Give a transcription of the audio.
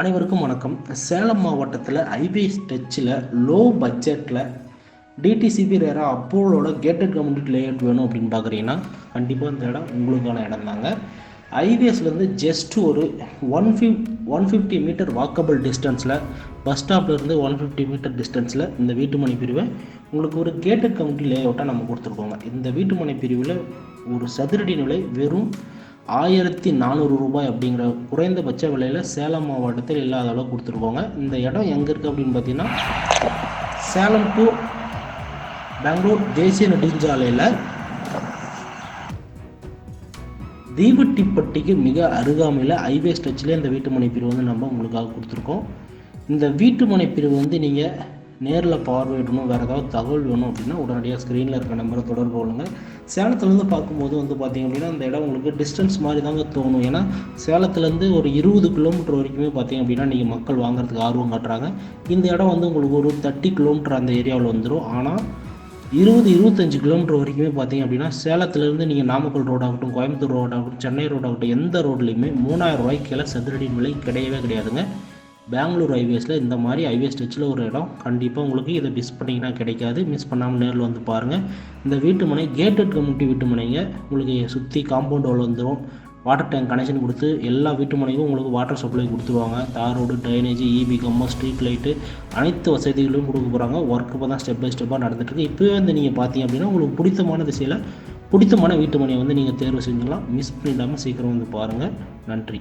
அனைவருக்கும் வணக்கம். சேலம் மாவட்டத்தில் ஐபி டச்சில் லோ பட்ஜெட்டில் டிடிசிபி ரேரா அப்போலோட கேட்டட் கம்யூனிட்டி லேஅவுட் வேணும் அப்படின்னு பார்க்குறீங்கன்னா கண்டிப்பாக இந்த இடம் உங்களுக்கான இடம் தாங்க. ஐபிஎஸ்லேருந்து ஜஸ்ட் ஒரு one fif one fifty metre walkable டிஸ்டன்ஸில் பஸ் ஸ்டாப்லேருந்து ஒன் ஃபிஃப்டி மீட்டர் டிஸ்டன்ஸில் இந்த வீட்டுமனை பிரிவை உங்களுக்கு ஒரு கேட்டட் கம்யூனிட்டி லேஅவுட்டாக நம்ம கொடுத்துருக்கோங்க. இந்த வீட்டுமனை பிரிவில் ஒரு சதுரடி நிலை வெறும் ஆயிரத்தி நானூறு ரூபாய் அப்படிங்கிற குறைந்தபட்ச விலையில் சேலம் மாவட்டத்தில் இல்லாத அளவு கொடுத்துருக்கோங்க. இந்த இடம் எங்கே இருக்குது அப்படின்னு பார்த்தீங்கன்னா சேலம் டு பெங்களூர் தேசிய நெடுஞ்சாலையில் தீவட்டிப்பட்டிக்கு மிக அருகாமையில் ஹைவே டச்சில் இந்த வீட்டுமனை பிரிவு வந்து நம்ம உங்களுக்காக கொடுத்துருக்கோம். இந்த வீட்டுமனை பிரிவு வந்து நீங்கள் நேரில் பார்வையிடணும் வேறு ஏதாவது தகவல் வேணும் அப்படின்னா உடனடியாக ஸ்க்ரீனில் இருக்க நம்பரை தொடர்பு கொள்ளுங்கள் சேலத்துலேருந்து பார்க்கும்போது வந்து பார்த்திங்க அப்படின்னா அந்த இடம் உங்களுக்கு டிஸ்டன்ஸ் மாதிரி தாங்க தோணும். ஏன்னா சேலத்துலேருந்து ஒரு இருபது கிலோமீட்டர் வரைக்குமே பார்த்திங்க அப்படின்னா நீங்கள் மக்கள் வாங்குறதுக்கு ஆர்வம் காட்டுறாங்க. இந்த இடம் வந்து உங்களுக்கு ஒரு தேர்ட்டி கிலோமீட்டர் அந்த ஏரியாவில் வந்துடும் ஆனால் இருபது இருபத்தஞ்சி கிலோமீட்டர் வரைக்குமே பார்த்தீங்க அப்படின்னா சேலத்துலேருந்து நீங்கள் நாமக்கல் ரோடாகட்டும் கோயம்புத்தூர் ரோடாகட்டும் சென்னை ரோடாகட்டும் எந்த ரோட்லேயுமே மூணாயிரம் ரூபாய்க்கு கீழே சதுரடி விலை கிடையவே கிடையாதுங்க. பெங்களூர் ஹைவேஸில் இந்த மாதிரி ஹைவேஸ் ஸ்டெச்சில் ஒரு இடம் கண்டிப்பாக உங்களுக்கு இதை மிஸ் பண்ணிங்கன்னா கிடைக்காது. மிஸ் பண்ணாமல் நேரில் வந்து பாருங்கள் இந்த வீட்டு மனை கேட்டட் கம்யூனிட்டி வீட்டு உங்களுக்கு சுற்றி காம்பவுண்ட் வால் வந்துடும் வாட்டர் டேங்க் கனெக்ஷன் கொடுத்து எல்லா வீட்டுமனைக்கும் உங்களுக்கு வாட்டர் சப்ளை கொடுத்துருவாங்க. தார் ரோடு ட்ரைனேஜ் இபி கம்மர் ஸ்ட்ரீட் லைட்டு அனைத்து வசதிகளும் கொடுக்க போகிறாங்க ஒர்க் இப்போ தான் ஸ்டெப் பை ஸ்டெப்பாக நடந்துட்டுருக்கு இப்போவே வந்து நீங்கள் பார்த்தீங்க அப்படின்னா உங்களுக்கு பிடித்தமான திசையில் பிடித்தமான வீட்டு மனையை வந்து நீங்கள் தேர்வு செஞ்சுக்கலாம் மிஸ் பண்ணிடாமல் சீக்கிரம் வந்து பாருங்கள் நன்றி.